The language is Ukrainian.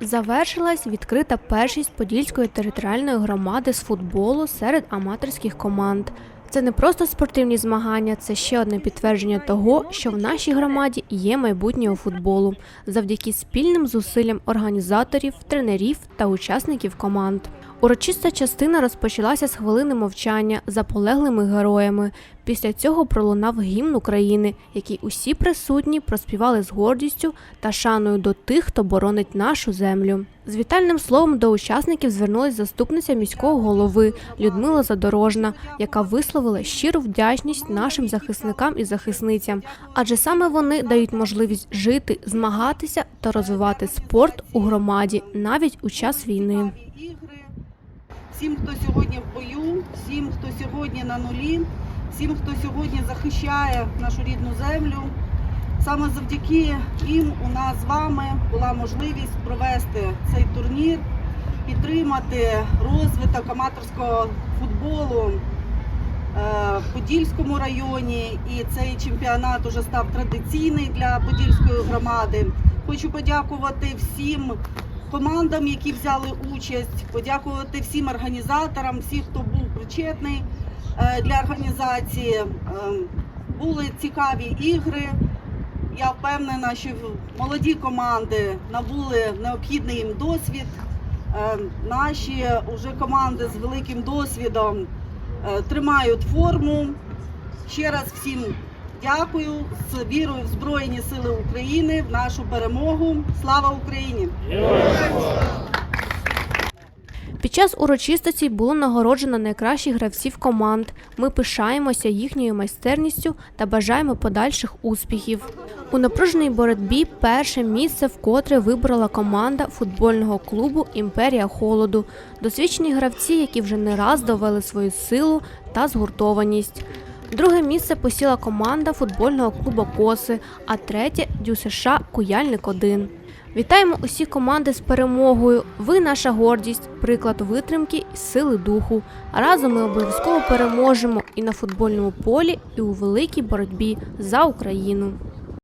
Завершилась відкрита першість Подільської територіальної громади з футболу серед аматорських команд. Це не просто спортивні змагання, це ще одне підтвердження того, що в нашій громаді є майбутнє у футболу завдяки спільним зусиллям організаторів, тренерів та учасників команд. Урочиста частина розпочалася з хвилини мовчання за полеглими героями. Після цього пролунав гімн України, який усі присутні проспівали з гордістю та шаною до тих, хто боронить нашу землю. З вітальним словом до учасників звернулась заступниця міського голови Людмила Задорожна, яка висловила щиру вдячність нашим захисникам і захисницям, адже саме вони дають можливість жити, змагатися та розвивати спорт у громаді навіть у час війни. Всім, хто сьогодні в бою, всім, хто сьогодні на нулі, всім, хто сьогодні захищає нашу рідну землю. Саме завдяки їм у нас з вами була можливість провести цей турнір, підтримати розвиток аматорського футболу е, в Подільському районі. І цей чемпіонат уже став традиційний для Подільської громади. Хочу подякувати всім командам, які взяли участь, подякувати всім організаторам, всім, хто був причетний е, для організації. Е, Були цікаві ігри. Я впевнена, що молоді команди набули необхідний їм досвід. Е, Наші вже команди з великим досвідом е, тримають форму. Ще раз всім дякую з вірою в Збройні Сили України в нашу перемогу. Слава Україні! Під час урочистості було нагороджено найкращих гравців команд. Ми пишаємося їхньою майстерністю та бажаємо подальших успіхів. У напруженій боротьбі перше місце вкотре вибрала команда футбольного клубу Імперія холоду. Досвідчені гравці, які вже не раз довели свою силу та згуртованість. Друге місце посіла команда футбольного клубу Коси, а третє ДЮСШ Куяльник 1 Вітаємо усі команди з перемогою. Ви наша гордість, приклад витримки і сили духу. Разом ми обов'язково переможемо і на футбольному полі, і у великій боротьбі за Україну.